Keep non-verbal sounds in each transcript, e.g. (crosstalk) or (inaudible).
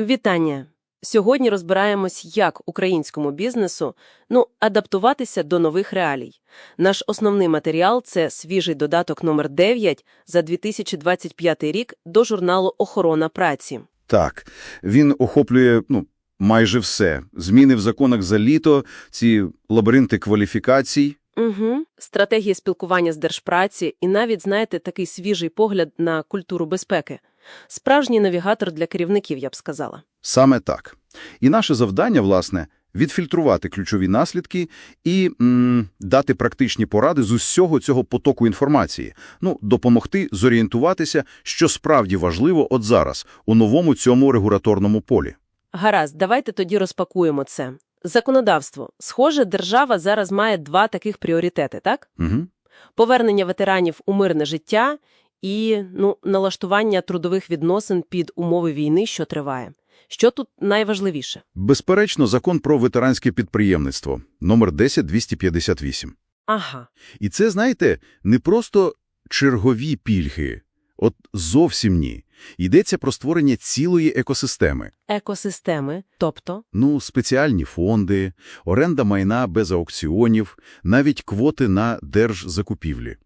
Вітання! Сьогодні розбираємось, як українському бізнесу ну, адаптуватися до нових реалій. Наш основний матеріал – це свіжий додаток номер 9 за 2025 рік до журналу «Охорона праці». Так, він охоплює ну, майже все. Зміни в законах за літо, ці лабіринти кваліфікацій. Угу. Стратегії спілкування з держпраці і навіть, знаєте, такий свіжий погляд на культуру безпеки. Справжній навігатор для керівників, я б сказала. Саме так. І наше завдання, власне, відфільтрувати ключові наслідки і м, дати практичні поради з усього цього потоку інформації. Ну, допомогти зорієнтуватися, що справді важливо от зараз, у новому цьому регуляторному полі. Гаразд, давайте тоді розпакуємо це. Законодавство. Схоже, держава зараз має два таких пріоритети, так? Угу. Повернення ветеранів у мирне життя і ну, налаштування трудових відносин під умови війни, що триває. Що тут найважливіше? Безперечно, закон про ветеранське підприємництво, номер 10258. Ага. І це, знаєте, не просто чергові пільги. От зовсім ні. Йдеться про створення цілої екосистеми. Екосистеми, тобто Ну, спеціальні фонди, оренда майна без аукціонів, навіть квоти на держзакупівлі.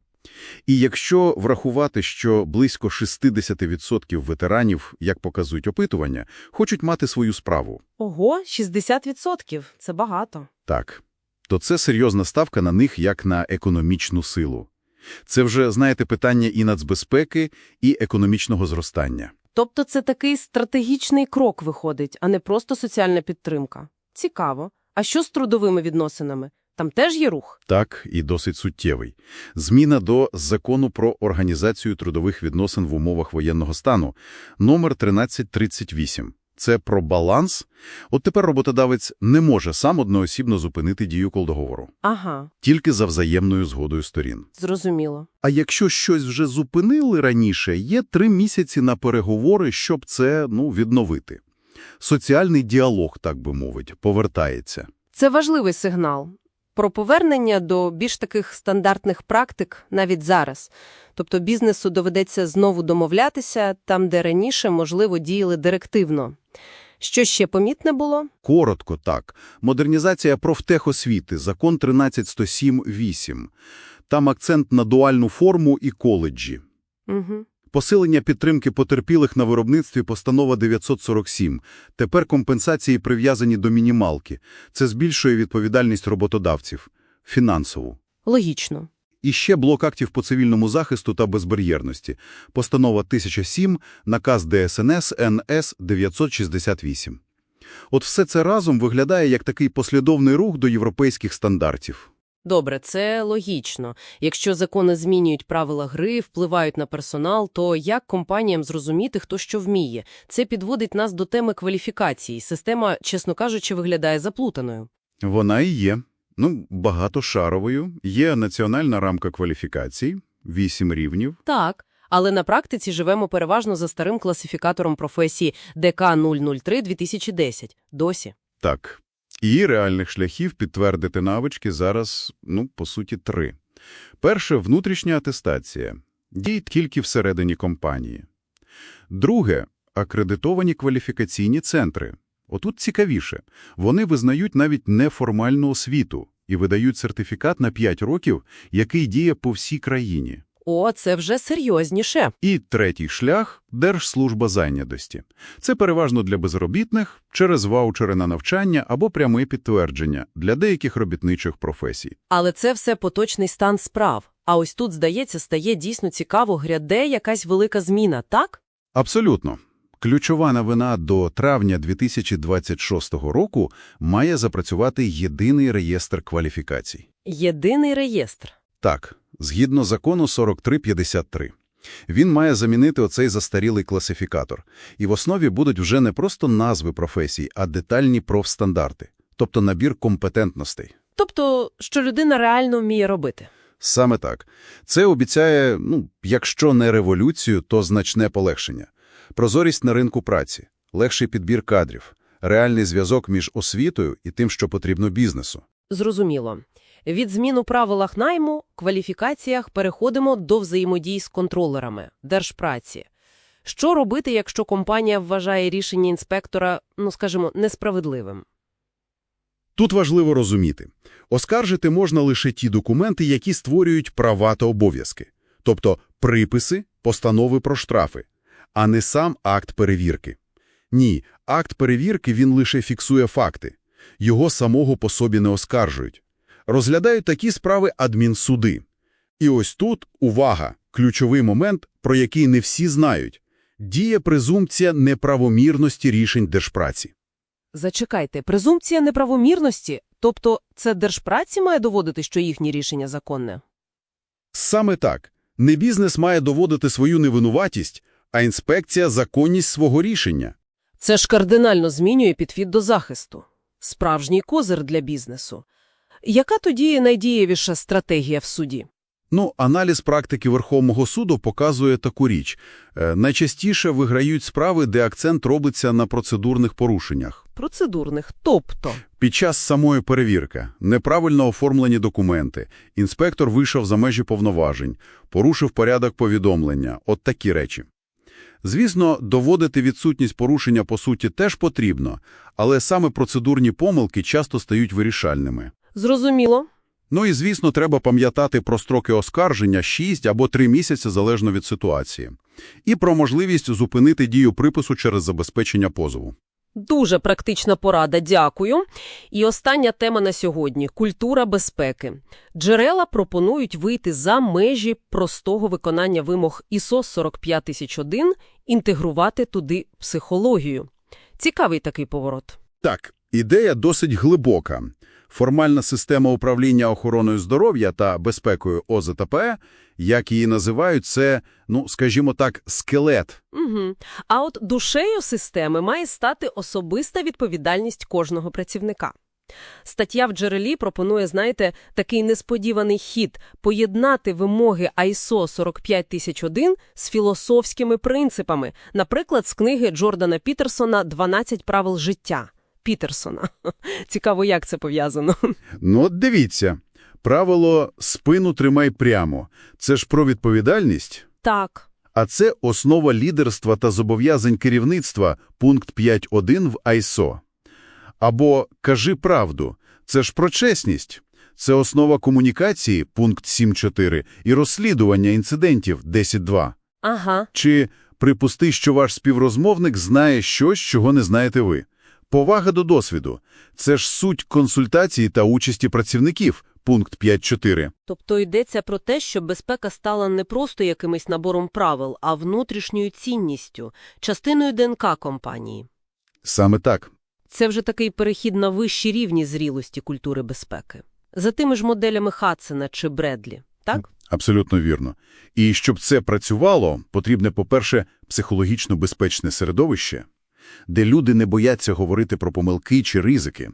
І якщо врахувати, що близько 60% ветеранів, як показують опитування, хочуть мати свою справу, ого, 60%. Це багато. так, то це серйозна ставка на них як на економічну силу. Це вже, знаєте, питання і нацбезпеки, і економічного зростання. Тобто це такий стратегічний крок виходить, а не просто соціальна підтримка. Цікаво. А що з трудовими відносинами? Там теж є рух? Так, і досить суттєвий. Зміна до Закону про організацію трудових відносин в умовах воєнного стану, номер 1338. Це про баланс. От тепер роботодавець не може сам одноосібно зупинити дію колдоговору. Ага, Тільки за взаємною згодою сторін. зрозуміло. А якщо щось вже зупинили раніше, є три місяці на переговори, щоб це, ну, відновити. Соціальний діалог, так би мовити, повертається. Це важливий сигнал. Про повернення до більш таких стандартних практик навіть зараз. Тобто бізнесу доведеться знову домовлятися там, де раніше, можливо, діяли директивно. Що ще помітне було? Коротко так. Модернізація профтехосвіти, закон 13.107.8. Там акцент на дуальну форму і коледжі. Угу. Посилення підтримки потерпілих на виробництві постанова 947. Тепер компенсації прив'язані до мінімалки. Це збільшує відповідальність роботодавців. Фінансову. Логічно. І ще блок актів по цивільному захисту та безбар'єрності. Постанова 1007, наказ ДСНС НС 968. От все це разом виглядає як такий послідовний рух до європейських стандартів. Добре, це логічно. Якщо закони змінюють правила гри, впливають на персонал, то як компаніям зрозуміти, хто що вміє? Це підводить нас до теми кваліфікації. Система, чесно кажучи, виглядає заплутаною. Вона і є. Ну, багатошаровою. Є національна рамка кваліфікацій, вісім рівнів. Так, але на практиці живемо переважно за старим класифікатором професії ДК 003-2010. Досі. Так. І реальних шляхів підтвердити навички зараз, ну, по суті, три. Перше – внутрішня атестація. Діє тільки всередині компанії. Друге – акредитовані кваліфікаційні центри. Отут цікавіше. Вони визнають навіть неформальну освіту і видають сертифікат на 5 років, який діє по всій країні. О, це вже серйозніше. І третій шлях – Держслужба зайнятості. Це переважно для безробітних, через ваучери на навчання або пряме підтвердження для деяких робітничих професій. Але це все поточний стан справ. А ось тут, здається, стає дійсно цікаво, гряде якась велика зміна, так? Абсолютно. Ключова новина до травня 2026 року має запрацювати єдиний реєстр кваліфікацій. Єдиний реєстр. Так, згідно закону 4353. Він має замінити оцей застарілий класифікатор. І в основі будуть вже не просто назви професій, а детальні профстандарти, тобто набір компетентностей. Тобто, що людина реально вміє робити. Саме так. Це обіцяє, ну, якщо не революцію, то значне полегшення. Прозорість на ринку праці, легший підбір кадрів, реальний зв'язок між освітою і тим, що потрібно бізнесу. Зрозуміло. Від змін у правилах найму, кваліфікаціях переходимо до взаємодії з контролерами, держпраці. Що робити, якщо компанія вважає рішення інспектора, ну, скажімо, несправедливим? Тут важливо розуміти. Оскаржити можна лише ті документи, які створюють права та обов'язки. Тобто приписи, постанови про штрафи, а не сам акт перевірки. Ні, акт перевірки він лише фіксує факти. Його самого по собі не оскаржують. Розглядають такі справи адмінсуди. І ось тут, увага, ключовий момент, про який не всі знають. Діє презумпція неправомірності рішень держпраці. Зачекайте, презумпція неправомірності? Тобто це держпраці має доводити, що їхнє рішення законне? Саме так. Не бізнес має доводити свою невинуватість, а інспекція – законність свого рішення. Це ж кардинально змінює підхід до захисту. Справжній козир для бізнесу. Яка тоді найдієвіша стратегія в суді? Ну, аналіз практики Верховного суду показує таку річ. Е, найчастіше виграють справи, де акцент робиться на процедурних порушеннях. Процедурних. Тобто, Під час самої перевірки неправильно оформлені документи, інспектор вийшов за межі повноважень, порушив порядок повідомлення, от такі речі. Звісно, доводити відсутність порушення по суті теж потрібно, але саме процедурні помилки часто стають вирішальними. Зрозуміло. Ну і, звісно, треба пам'ятати про строки оскарження 6 або 3 місяці залежно від ситуації. І про можливість зупинити дію припису через забезпечення позову. Дуже практична порада, дякую. І остання тема на сьогодні – культура безпеки. Джерела пропонують вийти за межі простого виконання вимог ISO 45001, інтегрувати туди психологію. Цікавий такий поворот. Так, ідея досить глибока. Формальна система управління охороною здоров'я та безпекою ОЗТП, як її називають, це, ну, скажімо так, скелет. Угу. А от душею системи має стати особиста відповідальність кожного працівника. Стаття в джерелі пропонує, знаєте, такий несподіваний хід – поєднати вимоги ISO 45001 з філософськими принципами, наприклад, з книги Джордана Пітерсона «12 правил життя». Пітерсона. (laughs) Цікаво, як це пов'язано. Ну, от дивіться. Правило «спину тримай прямо» – це ж про відповідальність? Так. А це основа лідерства та зобов'язань керівництва, пункт 5.1 в ISO. Або «кажи правду» – це ж про чесність. Це основа комунікації, пункт 7.4, і розслідування інцидентів, 10.2. Ага. Чи припусти, що ваш співрозмовник знає щось, чого не знаєте ви. Повага до досвіду – це ж суть консультації та участі працівників, пункт 5.4. Тобто йдеться про те, що безпека стала не просто якимось набором правил, а внутрішньою цінністю, частиною ДНК компанії. Саме так. Це вже такий перехід на вищі рівні зрілості культури безпеки. За тими ж моделями Хадсена чи Бредлі, так? Абсолютно вірно. І щоб це працювало, потрібне, по-перше, психологічно безпечне середовище, де люди не бояться говорити про помилки чи ризики.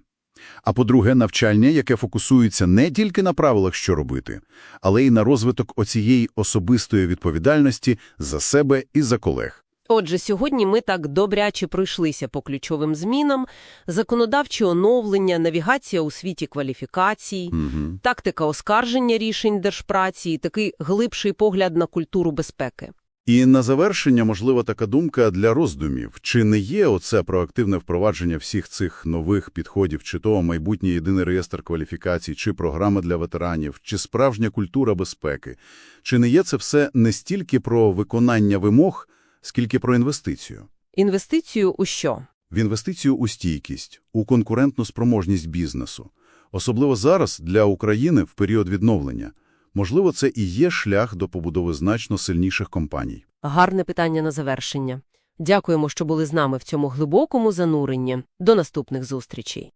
А по-друге, навчання, яке фокусується не тільки на правилах, що робити, але й на розвиток оцієї особистої відповідальності за себе і за колег. Отже, сьогодні ми так добряче пройшлися по ключовим змінам, законодавчі оновлення, навігація у світі кваліфікацій, Угу. тактика оскарження рішень держпраці і такий глибший погляд на культуру безпеки. І на завершення, можливо, така думка для роздумів. Чи не є оце проактивне впровадження всіх цих нових підходів, чи то майбутній єдиний реєстр кваліфікацій, чи програма для ветеранів, чи справжня культура безпеки? Чи не є це все не стільки про виконання вимог, скільки про інвестицію? Інвестицію у що? В інвестицію у стійкість, у конкурентну спроможність бізнесу. Особливо зараз для України в період відновлення. Можливо, це і є шлях до побудови значно сильніших компаній. Гарне питання на завершення. Дякуємо, що були з нами в цьому глибокому зануренні. До наступних зустрічей.